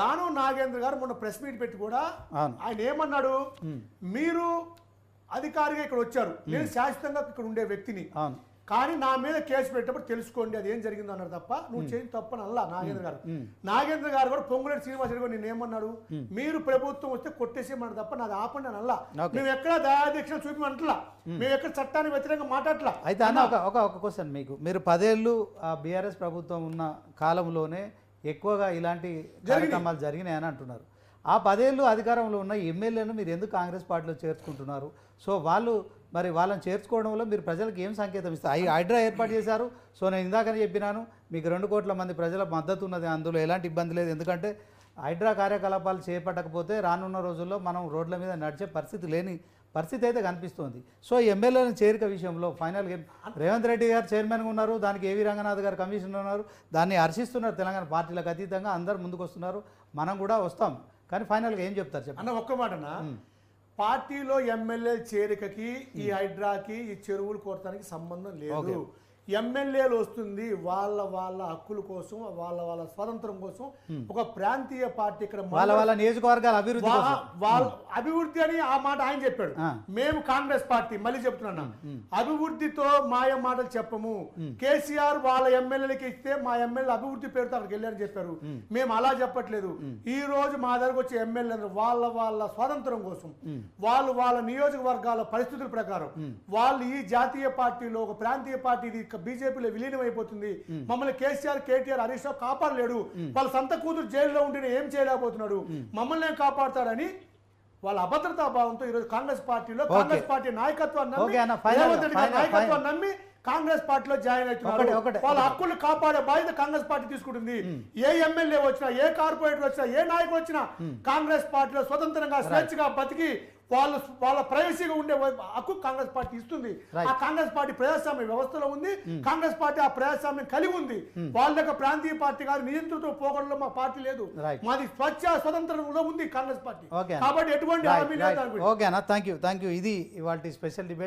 దానం నాగేంద్ర గారు మొన్న ప్రెస్ మీట్ పెట్టి కూడా. ఆయన ఏమన్నాడు? మీరు అధికారిగా ఇక్కడ వచ్చారు. నేను శాశ్వతంగా ఇక్కడ ఉండే వ్యక్తిని. కానీ నా మీద కేసు పెట్టినప్పుడు తెలుసుకోండి అది ఏం జరిగిందో అన్నారు తప్ప నువ్వు చేయి తప్పని అల్లా నాగేంద్ర గారు. నాగేంద్ర గారు కూడా పొంగులేటి శ్రీనివాస రెడ్డి నేను ఏమన్నాడు? మీరు ప్రభుత్వం వస్తే కొట్టేసేయమన్నారు తప్ప నాది ఆపండి అని అల్లా. మేము ఎక్కడ దయాదీక్ష చూపిమంటలా? మేము ఎక్కడ చట్టానికి వ్యతిరేకంగా మాట్లాడట్లా? అయితే అన్న ఒక ఒక క్వశ్చన్ మీకు. మీరు పదేళ్ళు ఆ బీఆర్ఎస్ ప్రభుత్వం ఉన్న కాలంలోనే ఎక్కువగా ఇలాంటి కార్యక్రమాలు జరిగినాయని అంటున్నారు. ఆ పదేళ్ళు అధికారంలో ఉన్న ఎమ్మెల్యేలను మీరు ఎందుకు కాంగ్రెస్ పార్టీలో చేర్చుకుంటున్నారు? సో వాళ్ళు మరి వాళ్ళని చేర్చుకోవడం వల్ల మీరు ప్రజలకు ఏం సంకేతం ఇస్తారు? ఐ హైడ్రా ఏర్పాటు చేశారు. సో నేను ఇందాకనే చెప్పినాను మీకు రెండు కోట్ల మంది ప్రజల మద్దతు ఉన్నది అందులో ఎలాంటి ఇబ్బంది లేదు. ఎందుకంటే హైడ్రా కార్యకలాపాలు చేపట్టకపోతే రానున్న రోజుల్లో మనం రోడ్ల మీద నడిచే పరిస్థితి లేని పరిస్థితి అయితే కనిపిస్తోంది. సో ఎమ్మెల్యేల చేరిక విషయంలో ఫైనల్గా రేవంత్ రెడ్డి గారు చైర్మన్గా ఉన్నారు దానికి ఏవి రంగనాథ్ గారు కమిషనర్ ఉన్నారు దాన్ని హర్షిస్తున్నారు తెలంగాణ పార్టీలకు అతీతంగా అందరు ముందుకు వస్తున్నారు మనం కూడా వస్తాం. కానీ ఫైనల్గా ఏం చెప్తారు చెప్పండి. అన్న ఒక్క మాటనా పార్టీలో ఎమ్మెల్యే చేరికకి ఈ హైడ్రాకి ఈ చెరువులు కోరటానికి సంబంధం లేదు. ఎమ్మెల్యేలు వస్తుంది వాళ్ళ వాళ్ళ హక్కుల కోసం వాళ్ళ వాళ్ళ స్వాతంత్రం కోసం. ఒక ప్రాంతీయ పార్టీ ఇక్కడ వాళ్ళ వాళ్ళ నియోజకవర్గాల అభివృద్ధి వాళ్ళ అభివృద్ధి అని ఆ మాట ఆయన చెప్పాడు. మేము కాంగ్రెస్ పార్టీ మళ్ళీ చెప్తున్నా అభివృద్ధితో మాయ మాటలు చెప్పము. కేసీఆర్ వాళ్ళ ఎమ్మెల్యేలకి ఇస్తే మా ఎమ్మెల్యే అభివృద్ధి పేరుతో అక్కడికి వెళ్ళారని చెప్పారు. మేము అలా చెప్పట్లేదు. ఈ రోజు మా దగ్గరకు వచ్చే ఎమ్మెల్యేలు వాళ్ళ వాళ్ళ స్వాతంత్రం కోసం. వాళ్ళు వాళ్ళ నియోజకవర్గాల పరిస్థితుల ప్రకారం. వాళ్ళు ఈ జాతీయ పార్టీలో ఒక ప్రాంతీయ పార్టీ బీజేపీలో విలీనం అయిపోతుంది. మమ్మల్ని కేసీఆర్ కేటీఆర్ హరీష్ రావు కాపాడలేడు. వాళ్ళ సొంత కూతురు జైల్లో ఉంటేనే ఏం చేయలేకపోతున్నాడు. మమ్మల్ని ఏం కాపాడతాడని వాళ్ళ అభద్రతా భావంతో ఈరోజు కాంగ్రెస్ పార్టీలో కాంగ్రెస్ పార్టీ నాయకత్వాన్ని నాయకత్వాన్ని నమ్మి కాంగ్రెస్ పార్టీలో జాయిన్ అవుతున్నారు. వాళ్ళ. హక్కులు కాపాడే బాధ్యత కాంగ్రెస్ పార్టీ తీసుకుంటుంది. ఏ ఎమ్మెల్యే వచ్చినా ఏ కార్పొరేటర్ వచ్చినా ఏ నాయకుడు వచ్చినా కాంగ్రెస్ పార్టీలో స్వతంత్రంగా స్వేచ్ఛగా బతికి వాళ్ళు వాళ్ళ ప్రైవసీగా ఉండే హక్కు కాంగ్రెస్ పార్టీ ఇస్తుంది. ఆ కాంగ్రెస్ పార్టీ ప్రజాస్వామ్య వ్యవస్థలో ఉంది. కాంగ్రెస్ పార్టీ ఆ ప్రజాస్వామ్యం కలిగి ఉంది. వాళ్ళ యొక్క ప్రాంతీయ పార్టీ కాదు నియంత్రిత పోగడలో మా పార్టీ లేదు. మాది స్వచ్ఛ స్వతంత్రంలో ఉంది కాంగ్రెస్ పార్టీ. కాబట్టి ఎటువంటి హామీ లేదు దాని గురించి. ఓకే అన్న. థ్యాంక్ యూ థ్యాంక్ యూ ఇది ఇవాళ స్పెషల్ డిబేట్